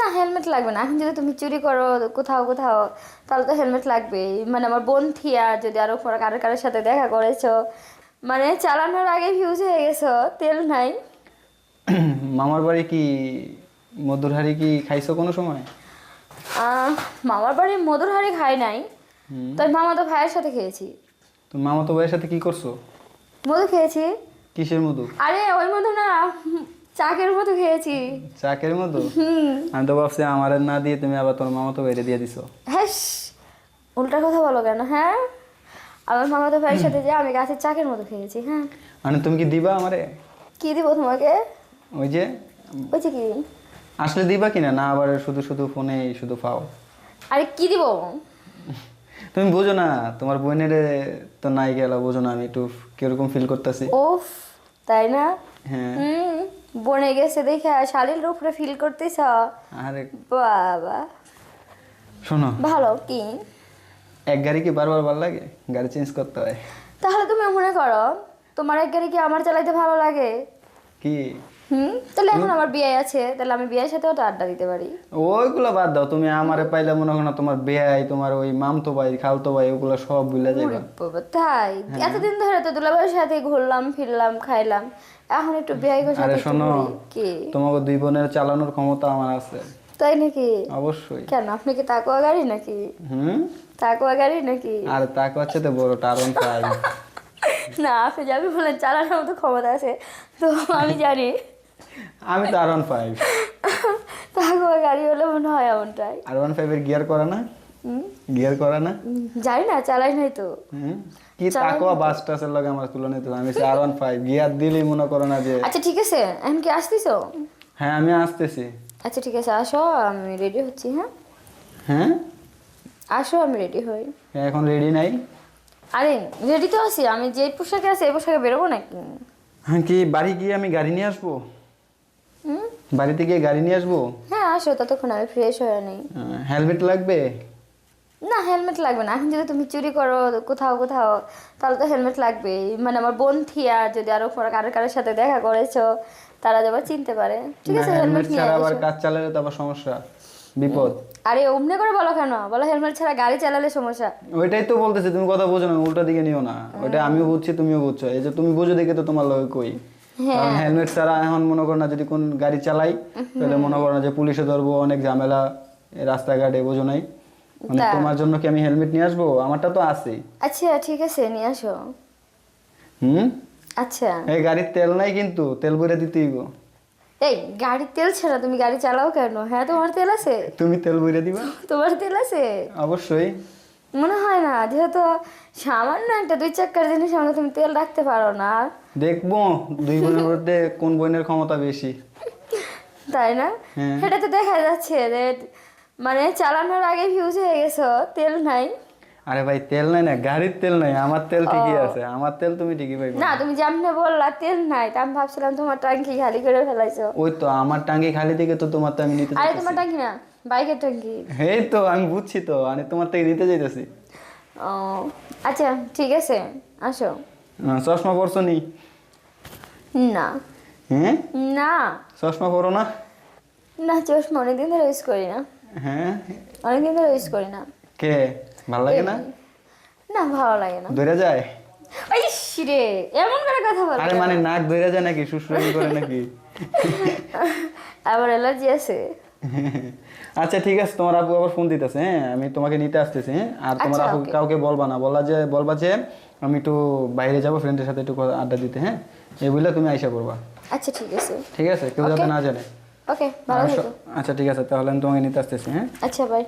না হেলমেট লাগবে না। এখন যদি তুমি চুরি করো কোথাও কোথাও তাহলে তো হেলমেট লাগবে মানে আমার বোন থিয়া যদি আরও পরে কারোর কারোর সাথে দেখা করেছ মানে চালানোর আগে ফিউজ হয়ে গেছো তেল নাই। মামার বাড়ি কি মধুরহারি কি খাইছো কোনো সময়? মামার বাড়ি মধুর হাড়ি খাই নাই। তাই মামা তো ভাইয়ের সাথে খেয়েছি। তো মামা তো ভাইয়ের সাথে কি করছ? মধু খেয়েছি। কিসের মধু? আরে ওই মধু না চাকের মতো খেয়েছি। চাকের মতো? আমি তো ভাবছি আমার না দিয়ে তুমি আবার তোমার মামা তো বাইরে দিয়ে দিছো। হ্যাঁ উল্টা কথা বলো কেন হ্যাঁ? আমার মামা তো ভাইয়ের সাথে যে আমি গাছের চাকের মতো খেয়েছি হ্যাঁ? মানে তুমি কি দিবা আমারে? কি দিব তোমাকে? ওই যে? বলছি কি? আসলে দিবা কিনা? না আবার শুধু শুধু ফোনে শুধু পাও। আরে কি দিব? তুমি বোঝো না তোমার বোনের তো নাই গেল বোঝো না আমি একটু কীরকম ফিল করতেছি। ওফ তাই না? হ্যাঁ। বনে গেছে দেখে শালির উপরে ফিল করতেছ? আরে। বাবা। শোনো। ভালো কি? এক গাড়ি কি বারবার ভালো লাগে? গাড়ি চেঞ্জ করতে হয়। তাহলে তুমি মনে করো তোমার এক গাড়ি কি আমার চালাইতে ভালো লাগে? কি? হুম? তাহলে এখন আমার বিয়ে আছে তাহলে আমি বিয়ের সাথেও তো আড্ডা দিতে পারি। ওইগুলো বাদ দাও তুমি আমারে পাইলে মনে করো তোমার বেয়াই তোমার ওই মামতো ভাই খালতো ভাই ওগুলো সব ভুলে যাবে তাই? এতদিন ধরে তো দুলাভাইয়ের সাথে ঘুরলাম ফিরলাম খাইলাম। এখন একটু করে আরে শোনো কি? তোমাকে দুই বোনের চালানোর ক্ষমতা আমার আছে। তাই নাকি? অবশ্যই। কেন আপনি কি তাকুয়া গাড়ি নাকি? হুম? তাকুয়া গাড়ি নাকি? আর তাকে হচ্ছে তো বড় টারন ফাইভ না আপনি যাবি বলেন চালানোর মতো ক্ষমতা আছে তো আমি জানি। আমি তো আর ওয়ান ফাইভ তাকুয়া গাড়ি হলে মনে হয় এমনটাই। আর ওয়ান ফাইভের গিয়ার করা না? গিয়ার করা না? জানি না চালাই নাই তো। কি তাকোয়া বাস টাসের লগে আমার তুলনা তো আমি আর ওয়ান ফাইভ গিয়ার দিলেই মনে করো না যে আচ্ছা ঠিক আছে। এখন কি আসতেছো? হ্যাঁ আমি আসতেছি। আচ্ছা ঠিক আছে আসো আমি রেডি হচ্ছি হ্যাঁ? হ্যাঁ? আসো আমি রেডি হই। এখন রেডি নাই। আরে রেডি তো আছি আমি যে পোশাকে আছে এই পোশাকে বেরোবো নাকি? হ্যাঁ কি বাড়ি গিয়ে আমি গাড়ি নিয়ে আসব? বাড়িতে গিয়ে গাড়ি নিয়ে আসব? হ্যাঁ আসো ততক্ষণ আমি ফ্রেশ হয়ে নেই। হেলমেট লাগবে? না হেলমেট লাগবে না। এখন যদি তুমি চুরি করো কোথাও কোথাও তাহলে তো হেলমেট লাগবে মানে আমার বোন থিয়া যদি আরও পরে কারোর কারোর সাথে দেখা করেছ তারা যাবার চিনতে পারে। ঠিক আছে হেলমেট নিয়ে ছাড়া আবার কাজ চালালে তো আবার সমস্যা বিপদ। আরে অমনে করে বলো কেন? বলো হেলমেট ছাড়া গাড়ি চালালে সমস্যা। ওইটাই তো বলতেছি তুমি কথা বোঝো না উল্টা দিকে নিও না। ওইটা আমিও বুঝছি তুমিও বুঝছ। এই যে তুমি বুঝো দেখে তো তোমার লগে কই। কারণ হেলমেট ছাড়া এখন মনে করো না যদি কোন গাড়ি চালাই তাহলে মনে করো না যে পুলিশে ধরবো অনেক ঝামেলা রাস্তাঘাটে বোঝো নাই। মানে তোমার জন্য কি আমি হেলমেট নিয়ে আসব? আমারটা তো আছেই আচ্ছা ঠিক আছে নিয়ে আসো। হুম? আচ্ছা। এই গাড়ির তেল নাই কিন্তু তেল ভরে দিতেই গো এই গাড়ির তেল ছাড়া তুমি গাড়ি চালাও কেন? হ্যাঁ তোমার তেল আছে। তুমি তেল ভরে দিবা। তোমার তেল আছে। অবশ্যই। মনে হয় না যেহেতু সামান্য একটা দুই চাকার জিনিস আমরা তুমি তেল রাখতে পারো না। দেখব দুই বোনের মধ্যে কোন বোনের ক্ষমতা বেশি। তাই না? হ্যাঁ। সেটা তো দেখা যাচ্ছে যে মানে চালানোর আগে ফিউজ হয়ে গেছো তেল নাই। আরে ভাই তেল নাই না গাড়ির তেল নাই আমার তেল ঠিকই আছে আমার তেল তুমি ঠিকই পাইবে না। তুমি যেমনি বললা তেল নাই তা আমি ভাবছিলাম তোমার ট্যাঙ্কি খালি করে ফেলাইছো। ওই তো আমার টাঙ্কি খালি থেকে তো তোমার তো আমি নিতে আরে তোমার ট্যাঙ্কি না বাইকের ট্যাঙ্কি। এই তো আমি বুঝছি তো আমি তোমার থেকে নিতে যাইতেছি ও আচ্ছা ঠিক আছে আসো। চশমা পরছো নি? না। হ্যাঁ? না। চশমা পরো না? না চশমা অনেকদিন ধরে ইউজ করি না। হ্যাঁ? অনেকদিন ধরে ইউজ করি না। কে? ভালো লাগে না? না ভালো লাগে না। ধরে যায়? এমন করে কথা বল আরে মানে নাক ধরে যায় নাকি করে নাকি? আবার অ্যালার্জি আছে? আচ্ছা ঠিক আছে তোমার আপু আবার ফোন দিতেছে হ্যাঁ? আমি তোমাকে নিতে আসতেছি হ্যাঁ? আর তোমার আচ্ছা, আপু কাউকে বলবা না বলা যে বলবা যে আমি একটু বাইরে যাব ফ্রেন্ডের সাথে একটু আড্ডা দিতে হ্যাঁ? এই বললে তুমি আইসা করবা আচ্ছা ঠিক আছে। ঠিক আছে? কেউ যাতে. না জানে। ওকে ভালো আচ্ছা ঠিক আছে তাহলে আমি তোমাকে নিতে আসতেছি হ্যাঁ? আচ্ছা বাই